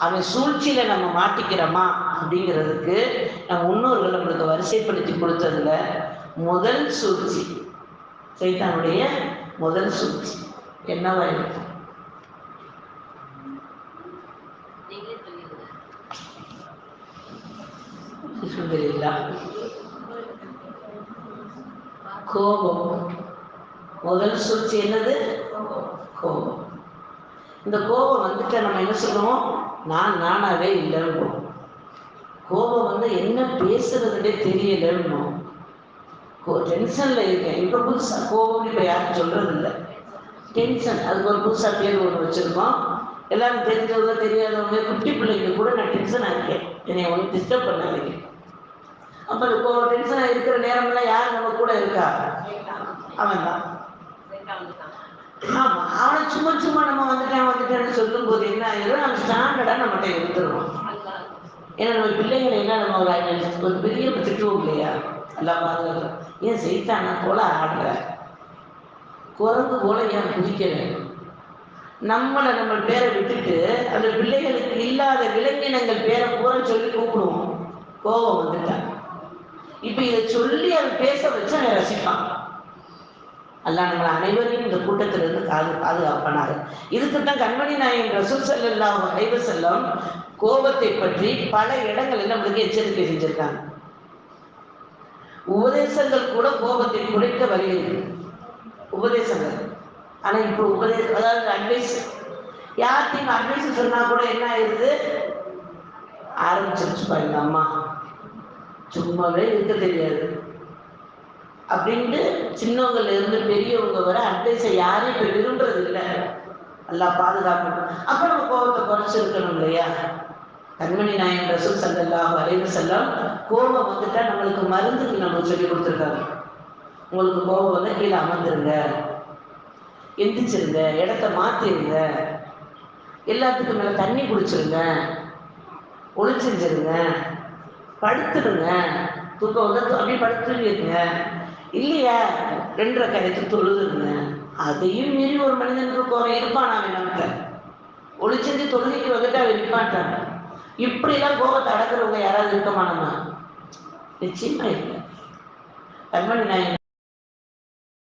அவன் சூழ்ச்சியில நம்ம மாட்டிக்கிறோமா அப்படிங்கிறதுக்கு நம்ம முன்னோர்கள் நம்மளுக்கு வரிசைப்படுத்தி கொடுத்ததுல முதல் சூழ்ச்சி. சைத்தானுடைய முதல் சூழ்ச்சி. என்னவா இருக்கு நீங்களே சொல்லிடுங்க. அல்ஹம்துலில்லாஹ். கோபம். முதல் சூழ்ச்சி என்னது? கோபம். இந்த கோபம் வந்துட்டு நம்ம என்ன சொல்லுவோம்? நான் நானாவே இல்லைன்னு கோபம் வந்து என்ன பேசுறதுனே தெரியலன்னு டென்ஷன்ல இருக்கேன். இப்போ புதுசாக கோபம் இப்போ யாரும் சொல்றது இல்லை டென்ஷன் அதுக்கு ஒரு புதுசாக பேர் ஒன்று வச்சுருக்கோம். எல்லாரும் தெரிஞ்சவங்க தெரியாதவங்க குட்டி பிள்ளைங்க கூட நான் டென்ஷனாக இருக்கேன் என்னை ஒன்றும் டிஸ்டர்ப் பண்ணாதீங்க. அப்போ இப்போ டென்ஷனாக இருக்கிற நேரமெல்லாம் யார் நம்ம கூட இருக்கா? அவன் தான். ஆமா அவனை சும்மா சும்மா நம்ம வந்துட்டேன் வந்துட்டேன்னு சொல்லும் போது என்ன ஆயிரும்? அந்த ஸ்டாண்டர்டாக நம்மகிட்ட இருந்துருவோம் ஏன்னா நம்ம பிள்ளைங்களை என்ன நம்ம ஒரு ஒரு பெரிய திட்டுவோம் இல்லையா? எல்லாம் பாதுகாக்கிறோம் ஏன் செய்தானா போல ஆடுற? குரங்கு போல ஏன் குதிக்கிறேன் நம்மளை நம்ம பேரை விட்டுட்டு அந்த பிள்ளைகளுக்கு இல்லாத விலங்கினங்கள் பேரை பூரா சொல்லி கூப்பிடுவோம். கோபம் வந்துட்டான் இப்போ இதை சொல்லி அதை பேச வச்சு அவன் ரசிப்பான். அல்லா நம்ம அனைவரையும் இந்த கூட்டத்திலிருந்து பாது பாதுகாப்பானார் இதுக்கு தான் கண்மணி நாயன் ரசூல் ஸல்லல்லாஹு அலைஹி செல்லம் கோபத்தை பற்றி பல இடங்களில் நம்மளுக்கு எச்சரிக்கை செஞ்சிருக்காங்க. உபதேசங்கள் கூட கோபத்தை குறைக்க வருகிறது உபதேசங்கள். ஆனா இப்போ உபதேசம் அதாவது அட்வைஸ் யார்கிட்டையும் அட்வைஸ் சொன்னா கூட என்ன ஆயிடுது ஆரம்பிச்சிருச்சுப்பா எங்க அம்மா. சும்மாவே இருக்க தெரியாது. அப்படின்ட்டு சின்னவங்கள்ல இருந்து பெரியவங்க வர அட்வைஸை யாரும் இப்ப விரும்புறது இல்லை. எல்லாம் பாதுகாக்கணும். அப்ப நம்ம கோபத்தை குறைச்சிருக்கணும் இல்லையா? கண்மணி நாயன் ரசூல் சல்லல்லாஹு வரைவு செல்லம் கோபம் வந்துட்டா நம்மளுக்கு மருந்துக்கு நம்மளுக்கு சொல்லி கொடுத்துருக்காங்க உங்களுக்கு கோபம் வந்து கீழே அமர்ந்துருங்க. எந்திரிச்சிருங்க. இடத்த மாத்திருங்க. எல்லாத்துக்கும் மேல தண்ணி குடிச்சிருங்க. ஒளிச்சிருங்க படுத்துடுங்க. தூக்கம் வந்து அப்படியே படுத்துருங்க இல்லையா? ரெண்டரை கரைத்து இருந்தேன் அதையும் மீறி ஒரு மனிதனுக்கு கோவம் இருப்பான் அவன் நம்மகிட்ட? ஒளிச்செஞ்சு தொழுகைக்கு வந்துட்டு அவன் நிற்பாட்டான் இப்படிலாம் கோபத்தை அடக்கிறவங்க யாராவது இருக்க நம்ம நிச்சயமா இல்லை. கண்மணி நாயன்